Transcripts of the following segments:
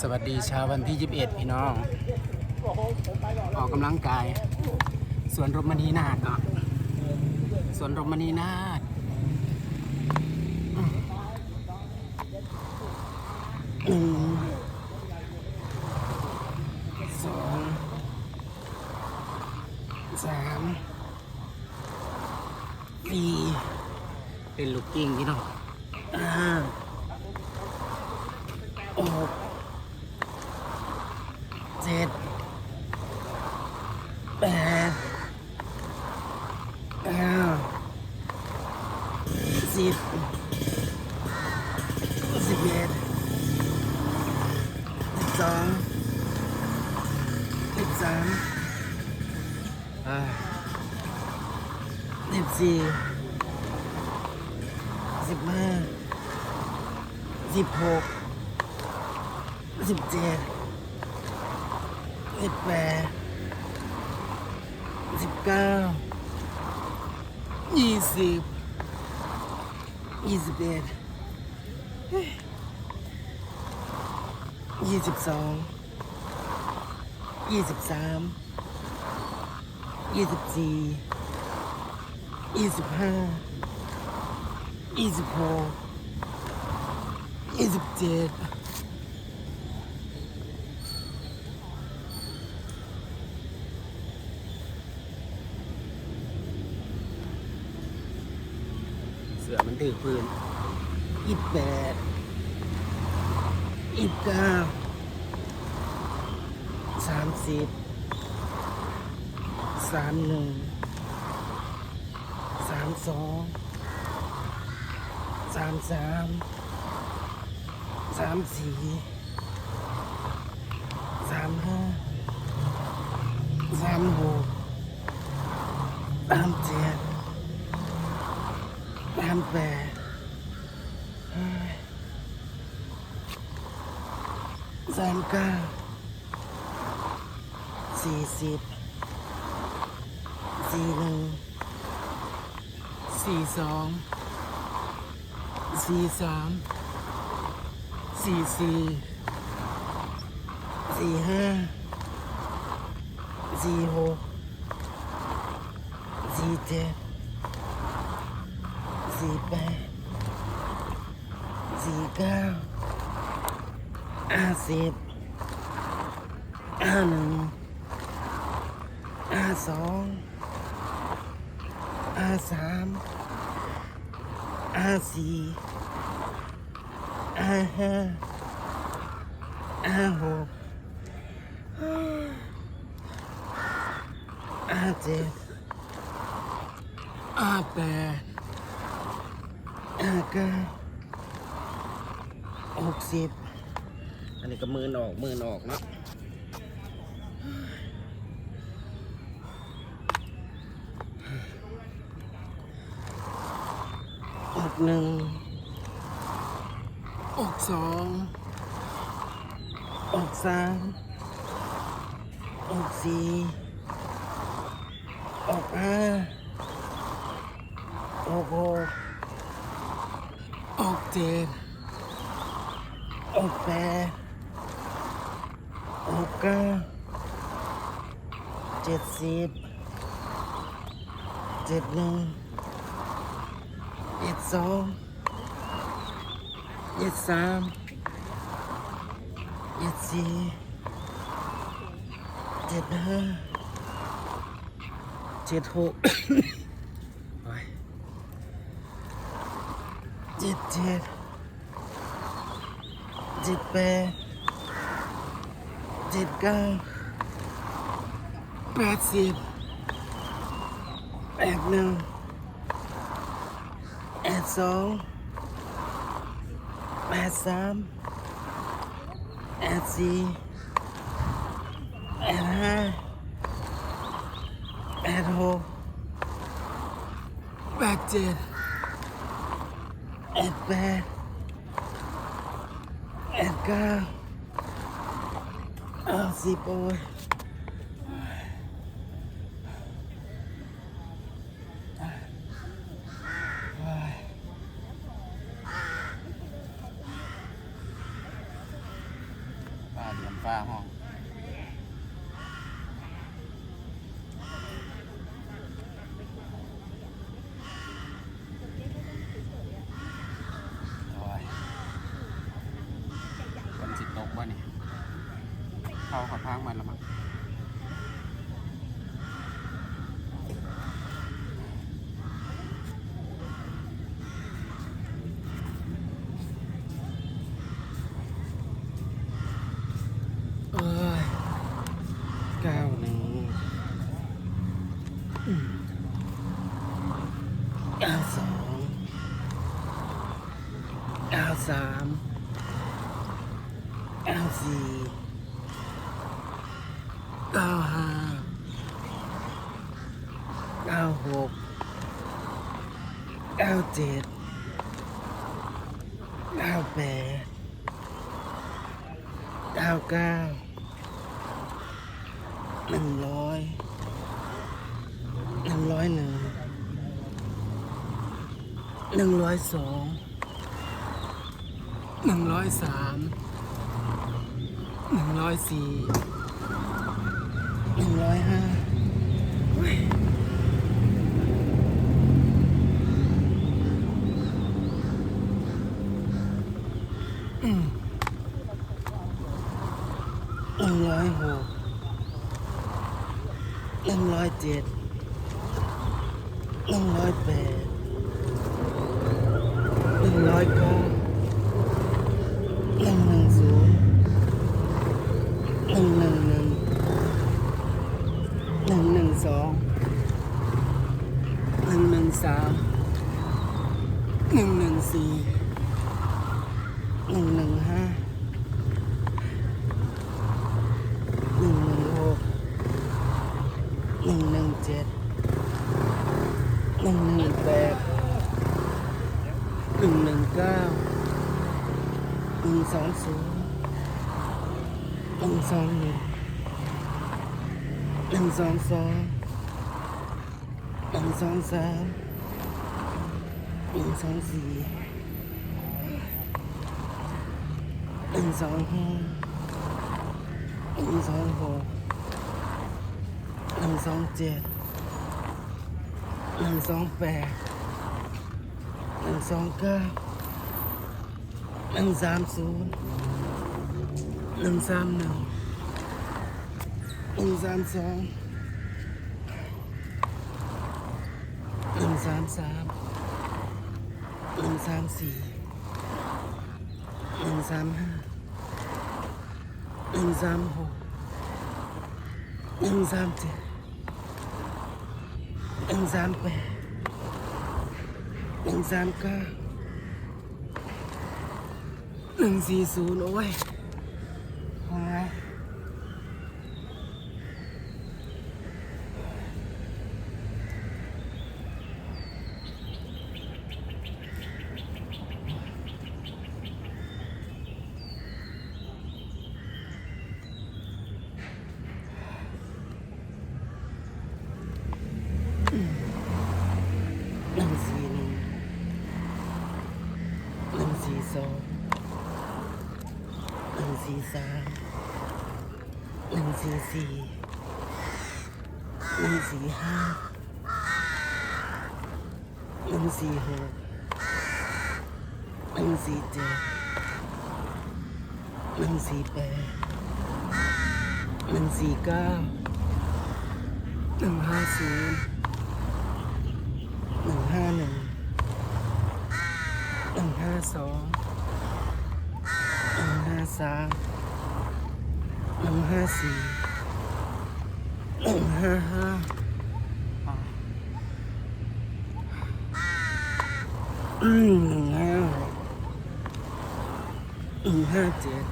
สวัสดีเช้าวันที่ 21 พี่น้อง ออกกำลังกายสวนรมณีนาฏเนาะสวนรมณีนาฏหนึ่งสองสามสี่เป็นลูกกิ้งพี่น้องห้าหกเจ็ดแปดเก้าสิบสิบเอ็ดสิบสองสิบสามอ่า สิบสี่สิบห้าสิบหกสิบเจ็ดสิบแปดสิบเก้ายี่สิบยี่สิบเอ็ดยี่สิบสองยี่สิบสามยี่สิบสี่ ยี่สิบห้ายี่สิบหกยี่สิบเจ็ดเสือมันถือปืนยี่แปดยี่เก้าสามสิบสามหนึ่งามสองสามสามสามสี่สามห้าสามหกสามเจ็ดสามแปดสามเก้าสี่สิบสี่หนึ่ง สี่สองสี่สามสี่สี่สี่ห้าสี่หกสี่เจ็ดสี่แปดสี่เก้าห้าสิบห้าหนึ่งห้าสองห้าสาม ห้าสี่ห้าห้าห้าหกห้าเจ็ดห้าแปดห้าเก้าหกสิบอันนี้ก็มือนออกมือนออกเนาะ หนึ่งออกสองออกสามออกสี่ออกห้าออกหกออกเจ็ดออกแปดออกเก้าเจ็ดสิบเจ็ดหนึ่ง สองเจ็ดสามเจ็ดสี่เจ็ดห้าเจ็ดหกเจ็ดเจ็ดเจ็ดแปดเจ็ดเก้าแปดสิบแปดหนึ่ง ดสองแปดสามแปดสี่แปดห้าแปดหกแปดเจ็ดแอดแปดแอดเก้าเอาสิบโอ้ย ฟ้าห้องโอ้ยฝนสิตกบ่นี่เข้าเอพังมันล้วมั้งเอ้ยก้าหนึ่งอืมเก้าสองเก้าสามเก้าสี่ เก้าห้าเก้าหกเก้าเจ็ดเก้าแปดเก้าเก้าหนึ่งร้อยหนึ่งร้อยหนึ่งหนึ่งร้อยสองหนึ่งร้อยสามหนึ่งร้อยสี่ หนึ่งร้อยห้าอืมหนึ่งร้อยหกหนึ่งร้อยเจ็ดหนึ่งร้อยแปดหนึ่งร้อยเก้าหนึ่งหนึ่งศูนย์หนึ่งหนึ่งหนึ่งหนึ่งหนึ่งสองหนึ่งหนึ่งสามหนึ่งหนึ่งสี่หนึ่งหนึ่งห้าหนึ่งหนึ่งหก หนึ่งหนึ่งเจ็ดหนึ่งหนึ่งแปดหนึ่งหนึ่งเก้าหนึ่งสองศูนย์หนึ่งสองหนึ่งหนึ่งสองสองหนึ่งสองสามหนึ่งสองสี่หนึ่งสองห้าหนึ่งสองหก สองเจ็ดหนึ่งสองแปดหนึ่งสองเก้าหนึ่งสามศูนย์หนึ่งสามหนึ่งหนึ่งสามสองหนึ่งสามสามหนึ่งสามสี่หนึ่งสามห้าหนึ่งสามหกหนึ่งสามเจ็ด หนึ่งสามแปดหนึ่งสามเก้าหนึ่งสี่ศูนย์โอ้ยโอ้ยหนึ่งสี่หนึ่งหนึ่งสี่สองหนึ่งสี่สามหนึ่ง สี่หนึ่งสี่ห้าหนึ่งสี่หกหนึ่งสี่เจ็ดหนึ่งสี่แปดหนึ่งสี่เก้าหนึ่งห้าศูนย์หนึ่งห้าหนึ่งหนึ่งห้าสองหนึ่งห้าสามหนึ่งห้าสี่ หนึ่งห้าห้าอืมหนึ่งห้าหกหนึ่งห้าเจ็ด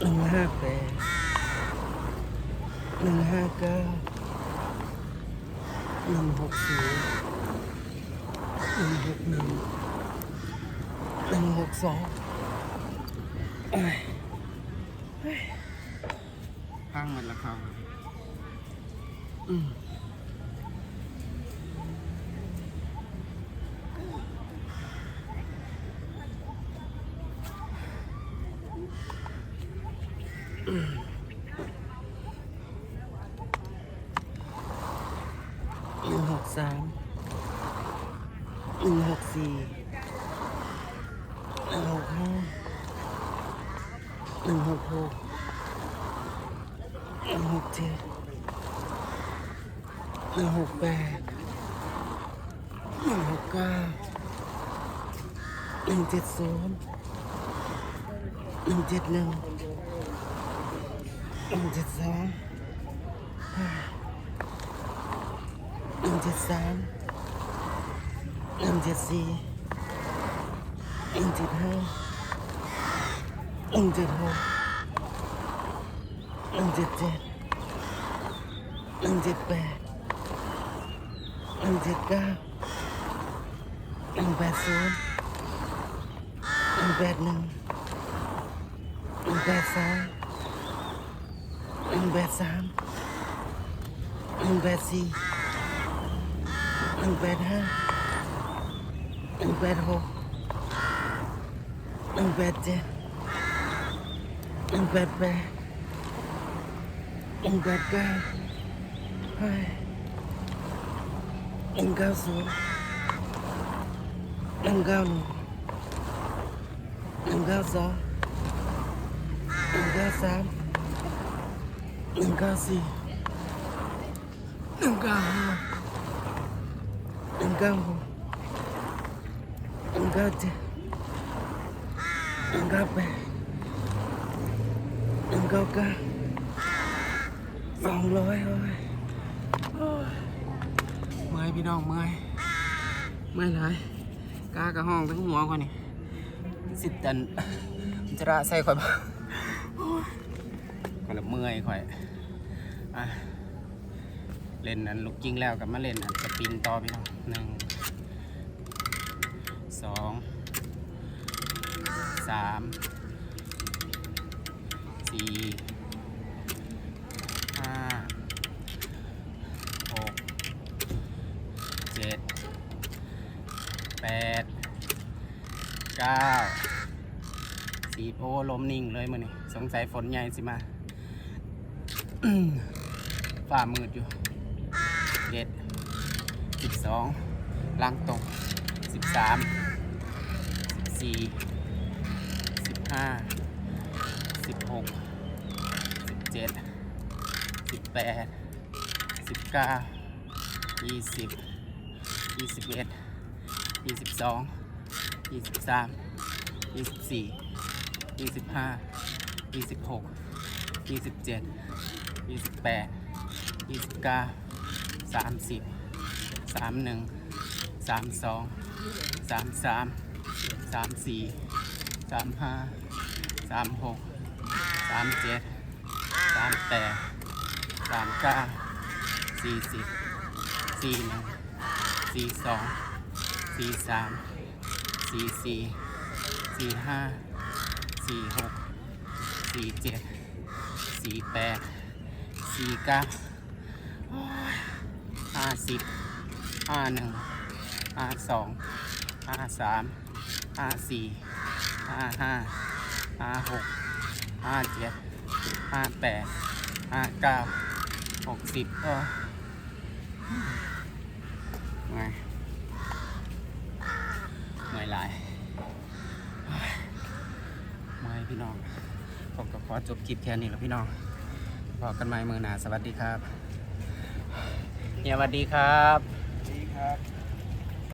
หนึ่งห้าแปดหนึ่งห้าเก้าหนึ่งหกศูนย์หนึ่งหกหนึ่งหนึ่งหกสองเอ้ยเฮ้ยพังหมดแล้วครับอืม หนึ่งหกสามหนึ่งหกสี่หนึ่งหกห้าหนึ่งหกหกหนึ่งหกเจ็ด หนึ่งหกแปดหนึ่งหกเก้าหนึ่งเจ็ดศูนย์หนึ่งเจ็ดหนึ่งหนึ่งเจ็ดสองหนึ่งเจ็ดสามหนึ่งเจ็ดสี่หนึ่งเจ็ดห้าหนึ่งเจ็ดหกหนึ่งเจ็ดเจ็ดหนึ่งเจ็ดแปด หนึ่งเจ็ดเก้าหนึ่งแปดศูนย์หนึ่งแปดหนึ่งหนึ่งแปดสองหนึ่งแปดสามหนึ่งแปดสี่หนึ่งแปดห้าหนึ่งแปดหกหนึ่งแปดเจ็ดหนึ่งแปดแปดหนึ่งแปดเก้า เฮ้ยหนึ่งเก้าศูนย์หนึ่งเก้าหนึ่งหนึ่งเก้าส อยร้อยเมื่อยพี่น้องเมื่อยเมื่อยหลายกากระห้องทั้งหัวก่อนนี่สิตันจะระใส่ข่อยบ้างก็ละเมื่อยข่อยอะเล่นอันลูกกิ้งแล้วกับมาเล่นอันสปินต่อพี่น้องหนึ่งสองสามสี่ห้าหก เจ็ด แปดเก้าสีโพลมนิ่งเลยมือนี่สงสัยฝนใหญ่สิมา ฝ่ามืดอยู่เจ็ดสิบสองลังตกสิบสามสิบสี่สิบห้าสิบหกสิบเจ็ดสิบแปดสิบเก้ายี่สิบยี่สิบเอ็ด ยี่สิบสองยี่สิบสามยี่สิบสี่ยี่สิบห้ายี่สิบหกยี่สิบเจ็ดยี่สิบแปดยี่สิบเก้าสามสิบสามหนึ่งสามสองสามสามสามสี่สามห้าสามหกสามเจ็ดสามแปดสามเก้าสี่สิบสี่หนึ่งสี่สอง สี่สามสี่สี่สี่ห้าสี่หกสี่เจ็ดสี่แปดสี่เก้าห้าสิบห้าหนึ่งห้าสองห้าสามห้าสี่ห้าห้าห้าหกห้าเจ็ดห้าแปดห้าเก้าหกสิบเออไง หลายเฮ้ยเมื่อยพี่น้อง ผมก็ขอจบคลิปแค่นี้แล้วพี่น้องพอกันใหม่มือหนาสวัสดีครับเนี่ยสวัสดีครับดีครับ